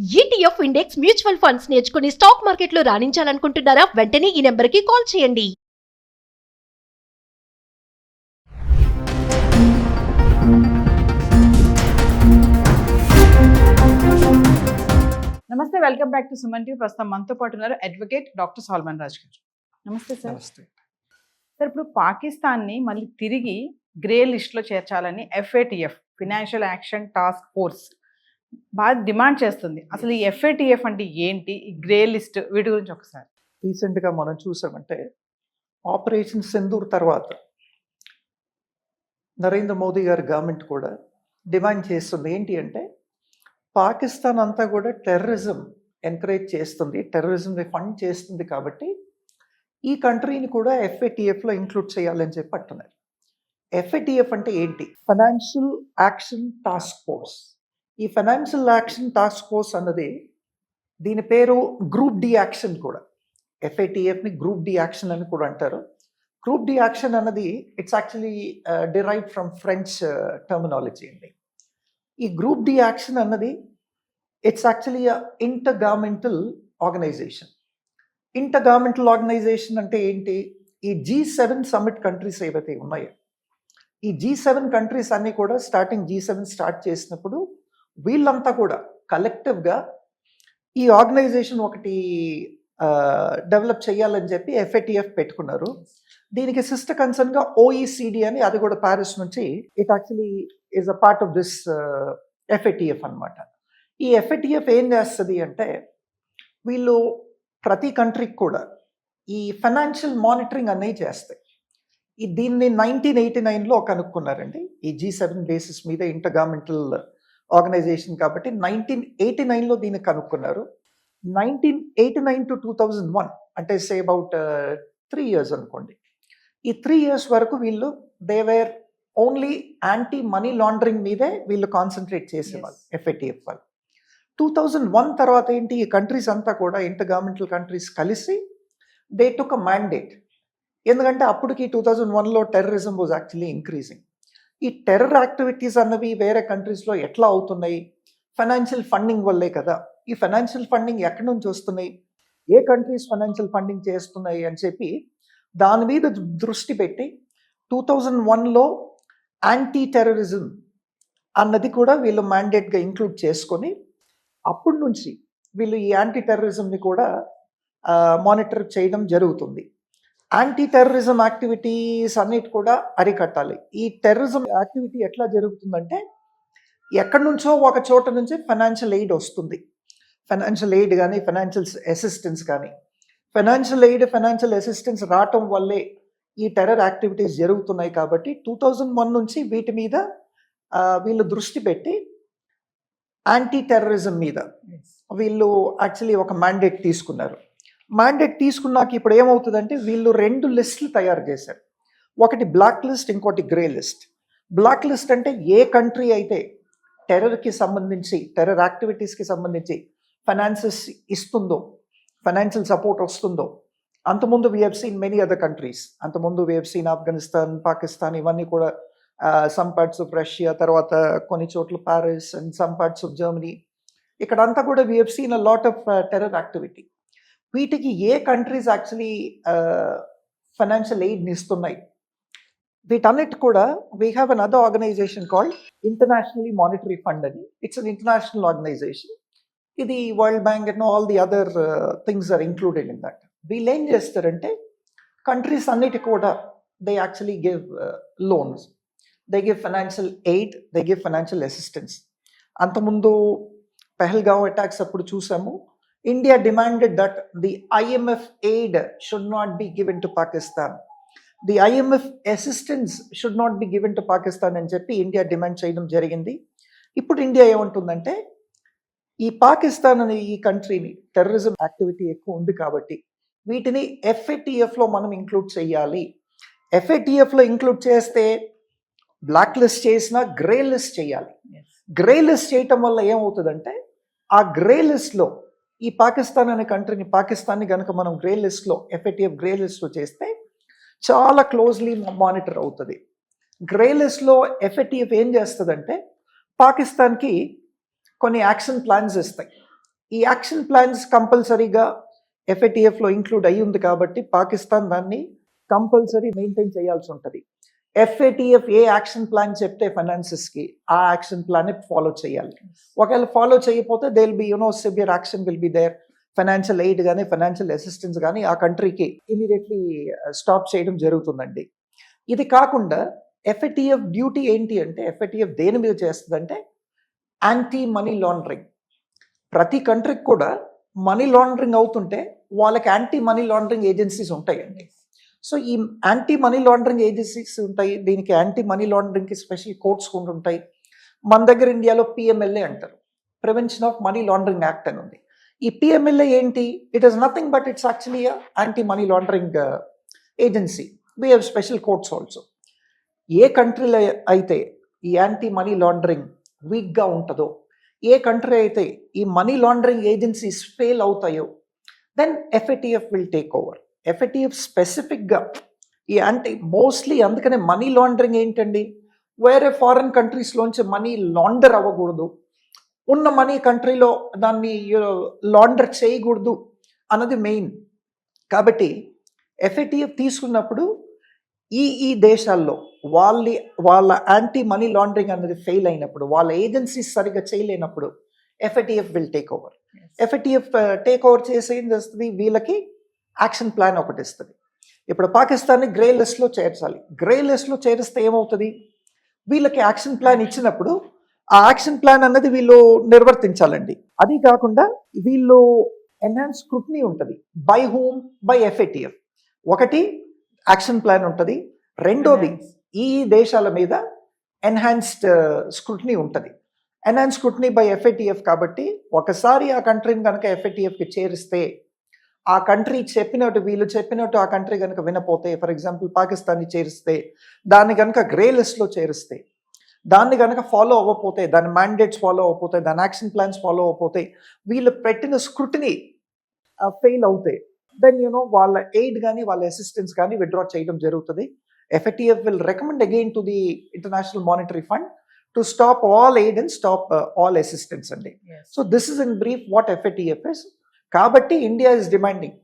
ETF index mutual funds నేర్చుకుని stock మార్కెట్లో రాణించాలనుకుంటున్నారా? వెంటనే ఈ నెంబర్కి కాల్ చేయండి. నమస్తే welcome back to Suman TV. ప్రస్తుతం మనతో పాటు ఉన్నారు అడ్వకేట్ డాక్టర్ సాల్మన్ రాజ్ గారు. నమస్తే సార్. నమస్తే. సార్ ఇప్పుడు పాకిస్తాన్ని మళ్ళీ తిరిగి గ్రే లిస్ట్లో చేర్చాలని FATF financial action task force బాగా డిమాండ్ చేస్తుంది. అసలు ఈ ఎఫ్ఏటిఎఫ్ అంటే ఏంటి? ఈ గ్రే లిస్ట్ వీటి గురించి ఒకసారి. రీసెంట్గా మనం చూసామంటే ఆపరేషన్ సింధూర్ తర్వాత నరేంద్ర మోదీ గారి గవర్నమెంట్ కూడా డిమాండ్ చేస్తుంది. ఏంటి అంటే పాకిస్తాన్ అంతా కూడా టెర్రరిజం ఎంకరేజ్ చేస్తుంది. టెర్రరిజంని ఫండ్ చేస్తుంది కాబట్టి ఈ కంట్రీని కూడా ఎఫ్ఏటిఎఫ్లో ఇంక్లూడ్ చేయాలని చెప్పి అంటున్నారు. ఎఫ్ఏటిఎఫ్ అంటే ఏంటి? ఫైనాన్షియల్ యాక్షన్ టాస్క్ ఫోర్స్ ఈ ఫైనాన్షియల్ యాక్షన్ టాస్క్ ఫోర్స్ అన్నది దీని పేరు గ్రూప్ డి యాక్షన్ కూడా. ఎఫ్ఐటిఎఫ్ని గ్రూప్ డి యాక్షన్ అని కూడా అంటారు. గ్రూప్ డి యాక్షన్ అన్నది it's actually derive from French terminology అండి. ఈ గ్రూప్ డి యాక్షన్ అన్నది it's actually intergovernmental organisation. Intergovernmental organisation అంటే ఏంటి? ఈ జీ సెవెన్ సమ్మిట్ కంట్రీస్ ఏవైతే ఉన్నాయో ఈ జీ సెవెన్ కంట్రీస్ అన్నీ కూడా స్టార్టింగ్ జీ సెవెన్ స్టార్ట్ చేసినప్పుడు వీళ్ళంతా కూడా కలెక్టివ్గా ఈ ఆర్గనైజేషన్ ఒకటి డెవలప్ చేయాలని చెప్పి ఎఫ్ఏటిఎఫ్ పెట్టుకున్నారు. దీనికి సిస్టర్ కన్సర్న్గా ఓఈసిడి అని అది కూడా ప్యారిస్ నుంచి it actually is a part of this FATF అన్నమాట. ఈ ఎఫ్ఏటిఎఫ్ ఏం చేస్తుంది అంటే వీళ్ళు ప్రతి కంట్రీకి కూడా ఈ ఫైనాన్షియల్ మానిటరింగ్ అనేది చేస్తాయి. ఈ దీన్ని నైన్టీన్ ఎయిటీ నైన్లో కనుక్కున్నారండి. ఈ జీ సెవెన్ బేసిస్ మీద ఇంటర్ గవర్నమెంటల్ ఆర్గనైజేషన్ కాబట్టి నైన్టీన్ ఎయిటీ నైన్లో దీన్ని కనుక్కున్నారు. Nineteen eighty nine to two thousand one అంటే సే అబౌట్ త్రీ ఇయర్స్ అనుకోండి. ఈ త్రీ ఇయర్స్ వరకు వీళ్ళు they were only anti money laundering మీదే వీళ్ళు కాన్సన్ట్రేట్ చేసేవాళ్ళు ఎఫ్ఏటిఎఫ్ వాళ్ళు. టూ థౌజండ్ వన్ తర్వాత ఏంటి ఈ కంట్రీస్ అంతా కూడా ఇంటర్ గవర్నమెంటల్ కంట్రీస్ కలిసి దే టుక్ అ మ్యాండేట్ ఎందుకంటే అప్పటికి టూ థౌజండ్ వన్లో టెర్రరిజం వాజ్ యాక్చువల్లీ ఇంక్రీజింగ్ ఈ టెర్రర్ యాక్టివిటీస్ అన్నవి వేరే కంట్రీస్లో ఎట్లా అవుతున్నాయి? ఫైనాన్షియల్ ఫండింగ్ వల్లే కదా. ఈ ఫైనాన్షియల్ ఫండింగ్ ఎక్కడి నుంచి వస్తున్నాయి? ఏ కంట్రీస్ ఫైనాన్షియల్ ఫండింగ్ చేస్తున్నాయి అని చెప్పి దాని మీద దృష్టి పెట్టి టూ థౌజండ్ వన్లో యాంటీ టెర్రరిజం అన్నది కూడా వీళ్ళు మ్యాండేట్గా ఇంక్లూడ్ చేసుకొని అప్పటి నుంచి వీళ్ళు ఈ యాంటీ టెర్రరిజంని కూడా మానిటర్ చేయడం జరుగుతుంది. యాంటీ టెర్రరిజం యాక్టివిటీస్ అన్నిటి కూడా అరికట్టాలి. ఈ టెర్రరిజం యాక్టివిటీ ఎట్లా జరుగుతుందంటే ఎక్కడి నుంచో ఒక చోట నుంచి ఫైనాన్షియల్ ఎయిడ్ వస్తుంది. ఫైనాన్షియల్ ఎయిడ్ కానీ ఫైనాన్షియల్ అసిస్టెన్స్ కానీ ఫైనాన్షియల్ ఎయిడ్ ఫైనాన్షియల్ అసిస్టెన్స్ రావటం వల్లే ఈ టెర్రర్ యాక్టివిటీస్ జరుగుతున్నాయి కాబట్టి టూ థౌజండ్ వన్ నుంచి వీటి మీద వీళ్ళు దృష్టి పెట్టి యాంటీ టెర్రరిజం మీద వీళ్ళు యాక్చువల్లీ ఒక మ్యాండేట్ తీసుకున్నారు. మ్యాండేట్ తీసుకున్నాక ఇప్పుడు ఏమవుతుందంటే వీళ్ళు రెండు లిస్టులు తయారు చేశారు. ఒకటి బ్లాక్ లిస్ట్ ఇంకోటి గ్రే లిస్ట్ బ్లాక్ లిస్ట్ అంటే ఏ కంట్రీ అయితే టెర్రర్కి సంబంధించి టెర్రర్ యాక్టివిటీస్కి సంబంధించి ఫైనాన్సెస్ ఇస్తుందో ఫైనాన్షియల్ సపోర్ట్ వస్తుందో అంతకుముందు we have seen many other countries అంతకుముందు we have seen Afghanistan Pakistan ఇవన్నీ కూడా సమ్ పార్ట్స్ ఆఫ్ రష్యా తర్వాత కొన్ని చోట్ల Paris and some parts of Germany ఇక్కడంతా కూడా we have seen a lot of terror activity వీటికి ఏ కంట్రీస్ యాక్చువల్లీ ఫైనాన్షియల్ ఎయిడ్ని ఇస్తున్నాయి? వీటన్నిటి కూడా we have an other organisation called internationally monetary fund అని. ఇట్స్ అన్ ఇంటర్నేషనల్ ఆర్గనైజేషన్ ఇది world bank and all the other things are included in that వీళ్ళు ఏం చేస్తారంటే కంట్రీస్ అన్నిటి కూడా they actually give loans they give financial aid they give financial assistance అంతకుముందు Pahalgam attacks అప్పుడు చూసాము. India demanded that the IMF aid should not be given to Pakistan the IMF assistance should not be given to Pakistan అని చెప్పి India demand చేయడం జరిగింది. ఇప్పుడు India ఏమంటుందంటే ఈ పాకిస్తాన్ అనే ఈ కంట్రీని టెర్రరిజం యాక్టివిటీ ఎక్కువ ఉంది కాబట్టి వీటిని ఎఫ్ఏటిఎఫ్లో మనం ఇంక్లూడ్ చేయాలి. ఎఫ్ఏటిఎఫ్లో ఇంక్లూడ్ చేస్తే బ్లాక్ లిస్ట్ చేసినా గ్రే లిస్ట్ చేయాలి. గ్రే లిస్ట్ చేయటం వల్ల ఏమవుతుందంటే ఆ గ్రే లిస్ట్లో ఈ పాకిస్తాన్ అనే కంట్రీని పాకిస్తాన్ని కనుక మనం గ్రే లిస్ట్లో ఎఫ్ఏటిఎఫ్ గ్రే లిస్ట్లో చేస్తే చాలా క్లోజ్లీ మానిటర్ అవుతుంది. గ్రే లిస్ట్లో ఎఫ్ఏటిఎఫ్ ఏం చేస్తుందంటే పాకిస్తాన్కి కొన్ని యాక్షన్ ప్లాన్స్ ఇస్తాయి. ఈ యాక్షన్ ప్లాన్స్ కంపల్సరీగా ఎఫ్ఏటిఎఫ్లో ఇంక్లూడ్ అయ్యి ఉంది కాబట్టి పాకిస్తాన్ దాన్ని కంపల్సరీ మెయింటైన్ చేయాల్సి ఉంటుంది. ఎఫ్ఏటిఎఫ్ ఏ యాక్షన్ ప్లాన్ చెప్తే ఫైనాన్సెస్కి ఆ యాక్షన్ ప్లాన్ ఫాలో చేయాలి. ఒకవేళ ఫాలో చేయకపోతే they will be you know severe action will be there financial aid కానీ ఫైనాన్షియల్ అసిస్టెన్స్ కానీ ఆ కంట్రీకి ఇమీడియట్లీ స్టాప్ చేయడం జరుగుతుందండి. ఇది కాకుండా ఎఫ్ఏటిఎఫ్ డ్యూటీ ఏంటి అంటే ఎఫ్ఏటిఎఫ్ దేని మీద చేస్తుందంటే యాంటీ మనీ లాండరింగ్ ప్రతి కంట్రీకి కూడా మనీ లాండరింగ్ అవుతుంటే వాళ్ళకి యాంటీ మనీ లాండరింగ్ ఏజెన్సీస్ ఉంటాయండి. సో ఈ యాంటీ మనీ లాండరింగ్ ఏజెన్సీస్ ఉంటాయి. దీనికి యాంటీ మనీ లాండరింగ్కి స్పెషల్ కోర్ట్స్ కూడా ఉంటాయి. మన దగ్గర ఇండియాలో పిఎంఎల్ఏ అంటారు. Prevention of money laundering act అని ఉంది. ఈ పిఎంఎల్ఏ ఏంటి? It is nothing but it's actually anti money laundering agency we have special courts also ఏ కంట్రీలో అయితే ఈ యాంటీ మనీ లాండరింగ్ వీక్గా ఉంటుందో ఏ కంట్రీ అయితే ఈ మనీ లాండరింగ్ ఏజెన్సీస్ ఫెయిల్ అవుతాయో then FATF will take over FATF స్పెసిఫిక్గా ఈ యాంటీ మోస్ట్లీ అందుకనే మనీ లాండరింగ్ ఏంటండి? వేరే ఫారిన్ కంట్రీస్లోంచి మనీ లాండర్ అవ్వకూడదు. ఉన్న మనీ కంట్రీలో దాన్ని లాండర్ చేయకూడదు అన్నది మెయిన్. కాబట్టి ఎఫ్ఏటిఎఫ్ తీసుకున్నప్పుడు ఈ ఈ దేశాల్లో వాళ్ళ వాళ్ళ యాంటీ మనీ లాండరింగ్ అనేది ఫెయిల్ అయినప్పుడు వాళ్ళ ఏజెన్సీస్ సరిగ్గా చేయలేనప్పుడు FATF will take over. FATF take over చేసి ఏం చేస్తుంది వీళ్ళకి యాక్షన్ ప్లాన్ ఒకటి ఇస్తుంది. ఇప్పుడు పాకిస్తాన్ని గ్రే లిస్ట్లో చేర్చాలి. గ్రే లిస్ట్లో చేరిస్తే ఏమవుతుంది? వీళ్ళకి యాక్షన్ ప్లాన్ ఇచ్చినప్పుడు ఆ యాక్షన్ ప్లాన్ అన్నది వీళ్ళు నిర్వర్తించాలండి. అది కాకుండా వీళ్ళు ఎన్హాన్స్ స్క్రూట్నీ ఉంటుంది. బై హోమ్ బై ఎఫ్ఏటిఎఫ్ ఒకటి యాక్షన్ ప్లాన్ ఉంటుంది. రెండోది ఈ దేశాల మీద ఎన్హాన్స్డ్ స్క్రూట్నీ ఉంటుంది. ఎన్హాన్స్ స్క్రూట్నీ బై ఎఫ్ఏటిఎఫ్ కాబట్టి ఒకసారి ఆ కంట్రీని కనుక ఎఫ్ఏటిఎఫ్కి చేరిస్తే ఆ కంట్రీ చెప్పినట్టు వీళ్ళు చెప్పినట్టు ఆ కంట్రీ కనుక వినపోతే ఫర్ ఎగ్జాంపుల్ పాకిస్తాన్ని చేరిస్తే దాన్ని కనుక గ్రే లిస్ట్లో చేరిస్తే దాన్ని కనుక ఫాలో అవ్వకపోతే దాని మ్యాండేట్స్ ఫాలో అవ్వకపోతే దాని యాక్షన్ ప్లాన్స్ ఫాలో అవ్వకపోతే వీళ్ళు పెట్టిన స్క్రూటినీ ఫెయిల్ అవుతాయి దెన్ యూనో వాళ్ళ ఎయిడ్ కానీ వాళ్ళ అసిస్టెన్స్ కానీ విత్డ్రా చేయడం జరుగుతుంది. FATF will recommend again to the international monetary fund to stop all aid and. Stop all assistance అండి so this is in brief what FATF is కాబట్టి India is demanding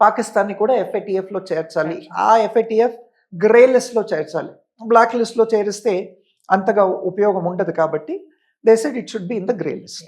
పాకిస్తాన్ని కూడా FATF లో చేర్చాలి. ఆ ఎఫ్ఏటిఎఫ్ గ్రే లిస్ట్లో చేర్చాలి. Black లిస్ట్లో చేరిస్తే అంతగా ఉపయోగం ఉండదు కాబట్టి they said it should be in the grey list